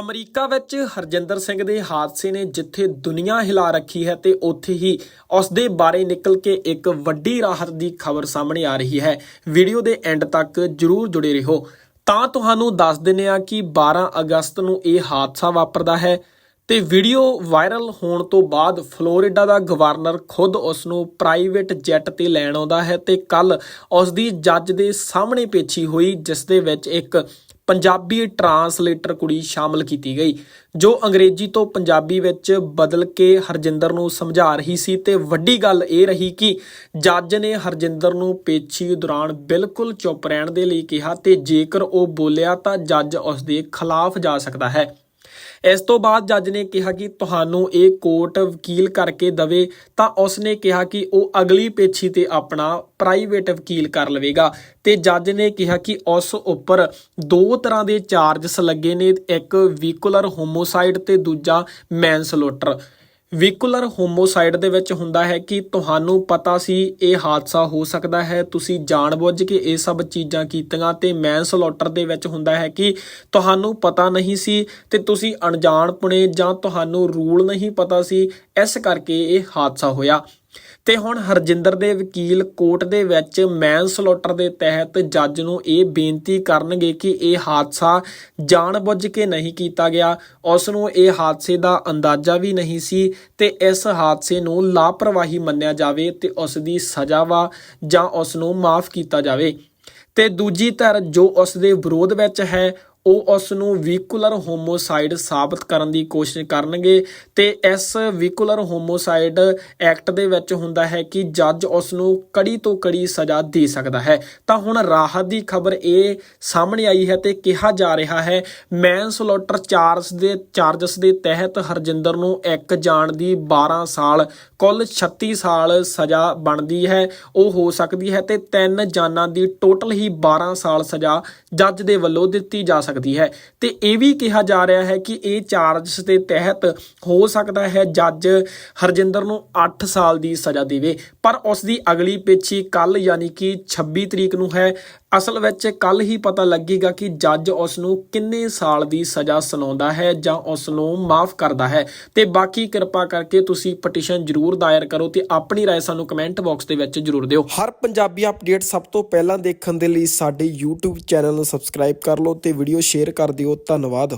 America ਵਿੱਚ ਹਰਜਿੰਦਰ ਸਿੰਘ ਦੇ ਹਾਦਸੇ ਨੇ ਜਿੱਥੇ ਦੁਨੀਆ ਹਿਲਾ ਰੱਖੀ ਹੈ ਤੇ ਉੱਥੇ ਹੀ ਉਸ ਦੇ ਬਾਰੇ ਨਿਕਲ ਕੇ ਇੱਕ ਵੱਡੀ ਰਾਹਤ ਦੀ ਖਬਰ ਸਾਹਮਣੇ ਆ ਰਹੀ ਹੈ। ਵੀਡੀਓ ਦੇ ਐਂਡ ਤੱਕ ਜਰੂਰ ਜੁੜੇ ਰਹੋ। ਤਾਂ ਤੁਹਾਨੂੰ ਦੱਸ ਦਿੰਨੇ ਆ ਕਿ 12 ਅਗਸਤ ਨੂੰ ਇਹ ਹਾਦਸਾ ਵਾਪਰਦਾ ਹੈ ਤੇ ਵੀਡੀਓ ਵਾਇਰਲ ਹੋਣ ਤੋਂ ਬਾਅਦ ਫਲੋਰੀਡਾ ਦਾ ਗਵਰਨਰ ਖੁਦ ਉਸ ਨੂੰ ਪ੍ਰਾਈਵੇਟ ਜੈਟ ਤੇ ਲੈਣ ਆਉਂਦਾ ਹੈ ਤੇ ਕੱਲ ਉਸ ਦੀ ਜੱਜ ਦੇ ਸਾਹਮਣੇ ਪੇਸ਼ੀ ਹੋਈ, ਜਿਸ ਦੇ ਵਿੱਚ ਇੱਕ ਪੰਜਾਬੀ ਟਰਾਂਸਲੇਟਰ ਕੁੜੀ ਸ਼ਾਮਲ ਕੀਤੀ ਗਈ, ਜੋ ਅੰਗਰੇਜ਼ੀ ਤੋਂ ਪੰਜਾਬੀ ਵਿੱਚ ਬਦਲ ਕੇ ਹਰਜਿੰਦਰ ਨੂੰ ਸਮਝਾ ਰਹੀ ਸੀ ਤੇ ਵੱਡੀ ਗੱਲ ਇਹ ਰਹੀ ਕਿ ਜੱਜ ਨੇ ਹਰਜਿੰਦਰ ਨੂੰ ਪੇਸ਼ੀ ਦੌਰਾਨ ਬਿਲਕੁਲ ਚੁੱਪ ਰਹਿਣ ਦੇ ਲਈ ਕਿਹਾ ਤੇ ਜੇਕਰ ਉਹ ਬੋਲਿਆ ਤਾਂ ਜੱਜ ਉਸ ਦੇ ਖਿਲਾਫ ਜਾ ਸਕਦਾ ਹੈ। ਇਸ ਤੋਂ ਬਾਅਦ ਜੱਜ ਨੇ ਕਿਹਾ ਕਿ ਤੁਹਾਨੂੰ ਇਹ ਕੋਰਟ ਵਕੀਲ ਕਰਕੇ ਦਵੇ, ਤਾਂ ਉਸ ਨੇ ਕਿਹਾ ਕਿ ਉਹ ਅਗਲੀ ਪੇਸ਼ੀ ਤੇ ਆਪਣਾ ਪ੍ਰਾਈਵੇਟ ਵਕੀਲ ਕਰ ਲਵੇਗਾ। ਤੇ ਜੱਜ ਨੇ ਕਿਹਾ ਕਿ ਉਸ ਉੱਪਰ ਦੋ ਤਰ੍ਹਾਂ ਦੇ ਚਾਰਜਸ ਲੱਗੇ ਨੇ, ਇੱਕ ਵਹੀਕੂਲਰ ਹੋਮੋਸਾਈਡ ਤੇ ਦੂਜਾ ਮੈਨਸਲੋਟਰ ਵਹੀਕੂਲਰ ਹੋਮੋਸਾਈਡ ਦੇ ਵਿੱਚ ਹੁੰਦਾ ਹੈ ਕਿ ਤੁਹਾਨੂੰ ਪਤਾ ਸੀ ਇਹ ਹਾਦਸਾ ਹੋ ਸਕਦਾ ਹੈ। ਤੁਸੀਂ ਜਾਣਬੁੱਝ ਕੇ ਇਹ ਸਭ ਚੀਜ਼ਾਂ ਕੀਤੀਆਂ ਤੇ ਮੈਨਸਲੋਟਰ ਦੇ ਵਿੱਚ ਹੁੰਦਾ ਹੈ ਕਿ ਤੁਹਾਨੂੰ ਪਤਾ ਨਹੀਂ ਸੀ ਤੇ ਤੁਸੀਂ ਅਣਜਾਣਪੁਣੇ ਜਾਂ ਤੁਹਾਨੂੰ ਰੂਲ ਨਹੀਂ ਪਤਾ ਸੀ। ਇਸ ਕਰਕੇ ਇਹ ਹਾਦਸਾ ਹੋਇਆ। ਤੇ ਹੁਣ ਹਰਜਿੰਦਰ ਦੇ ਵਕੀਲ ਕੋਰਟ ਦੇ ਵਿੱਚ ਮੈਨ ਸਲੋਟਰ ਦੇ ਤਹਿਤ ਜੱਜ ਨੂੰ ਇਹ ਬੇਨਤੀ ਕਰਨਗੇ ਕਿ ਇਹ ਹਾਦਸਾ ਜਾਣਬੁੱਝ ਕੇ ਨਹੀਂ ਕੀਤਾ ਗਿਆ। ਉਸ ਨੂੰ ਇਹ ਹਾਦਸੇ ਦਾ ਅੰਦਾਜ਼ਾ ਵੀ ਨਹੀਂ ਸੀ ਤੇ ਇਸ ਹਾਦਸੇ ਨੂੰ ਲਾਪਰਵਾਹੀ ਮੰਨਿਆ ਜਾਵੇ ਤੇ ਉਸ ਦੀ ਸਜ਼ਾ ਵਾ ਜਾਂ ਉਸ ਨੂੰ ਮਾਫ ਕੀਤਾ ਜਾਵੇ। ਤੇ ਦੂਜੀ ਧਿਰ ਜੋ ਉਸ ਦੇ ਵਿਰੋਧ ਵਿੱਚ ਹੈ ਉਹ ਉਸ ਨੂੰ ਵਹੀਕੂਲਰ ਹੋਮੋਸਾਈਡ ਸਾਬਤ ਕਰਨ ਦੀ ਕੋਸ਼ਿਸ਼ ਕਰਨਗੇ ਤੇ ਇਸ ਵੀਕੂਲਰ ਹੋਮੋਸਾਈਡ ਐਕਟ ਦੇ ਵਿੱਚ ਹੁੰਦਾ ਹੈ ਕਿ ਜੱਜ ਉਸ ਨੂੰ ਕੜੀ ਤੋਂ ਕੜੀ ਸਜ਼ਾ ਦੇ ਸਕਦਾ ਹੈ। ਤਾਂ ਹੁਣ ਰਾਹਤ ਦੀ ਖਬਰ ਇਹ ਸਾਹਮਣੇ ਆਈ ਹੈ ਤੇ ਕਿਹਾ ਜਾ ਰਿਹਾ ਹੈ ਮੈਨਸਲੋਟਰ ਚਾਰਜ ਦੇ ਚਾਰਜਸ ਦੇ ਤਹਿਤ ਹਰਜਿੰਦਰ ਨੂੰ ਇੱਕ ਜਾਣ ਦੀ 12 ਸਾਲ, ਕੁੱਲ 36 ਸਾਲ ਸਜ਼ਾ ਬਣਦੀ ਹੈ। ਉਹ ਹੋ ਸਕਦੀ ਹੈ ਤੇ ਤਿੰਨ ਜਾਨਾਂ ਦੀ ਟੋਟਲ ਹੀ 12 ਸਾਲ ਸਜ਼ਾ ਜੱਜ ਦੇ ਵੱਲੋਂ ਦਿੱਤੀ ਜਾ ਸਕਦੀ ਹੈ ਤੇ ਇਹ ਵੀ ਕਿਹਾ ਜਾ ਰਿਹਾ ਹੈ ਕਿ ਇਹ ਚਾਰਜਸ ਦੇ ਤਹਿਤ ਹੋ ਸਕਦਾ ਹੈ ਜੱਜ ਹਰਜਿੰਦਰ ਨੂੰ 8 ਸਾਲ ਦੀ ਸਜ਼ਾ ਦੇਵੇ ਪਰ ਉਸ ਦੀ ਅਗਲੀ ਪੇਸ਼ੀ ਕੱਲ ਯਾਨੀ ਕਿ 26 ਤਰੀਕ ਨੂੰ ਹੈ ਅਸਲ ਵਿੱਚ ਕੱਲ ਹੀ ਪਤਾ ਲੱਗੇਗਾ ਕਿ ਜੱਜ ਉਸ ਨੂੰ ਕਿੰਨੇ ਸਾਲ ਦੀ ਸਜ਼ਾ ਸੁਣਾਉਂਦਾ ਹੈ ਜਾਂ ਉਸ ਨੂੰ ਮਾਫ ਕਰਦਾ ਹੈ ਤੇ ਬਾਕੀ ਕਿਰਪਾ ਕਰਕੇ ਤੁਸੀਂ ਪਟੀਸ਼ਨ ਜ਼ਰੂਰ ਦਾਇਰ ਕਰੋ ਤੇ ਆਪਣੀ رائے ਸਾਨੂੰ ਕਮੈਂਟ ਬਾਕਸ ਦੇ ਵਿੱਚ ਜ਼ਰੂਰ ਦਿਓ ਹਰ ਪੰਜਾਬੀ ਅਪਡੇਟ ਸਭ ਤੋਂ ਪਹਿਲਾਂ ਦੇਖਣ ਦੇ ਲਈ ਸਾਡੇ YouTube ਚੈਨਲ ਨੂੰ ਸਬਸਕ੍ਰਾਈਬ ਕਰ ਲਓ ਤੇ ਵੀਡੀਓ ਸ਼ੇਅਰ ਕਰ ਦਿਓ। ਧੰਨਵਾਦ।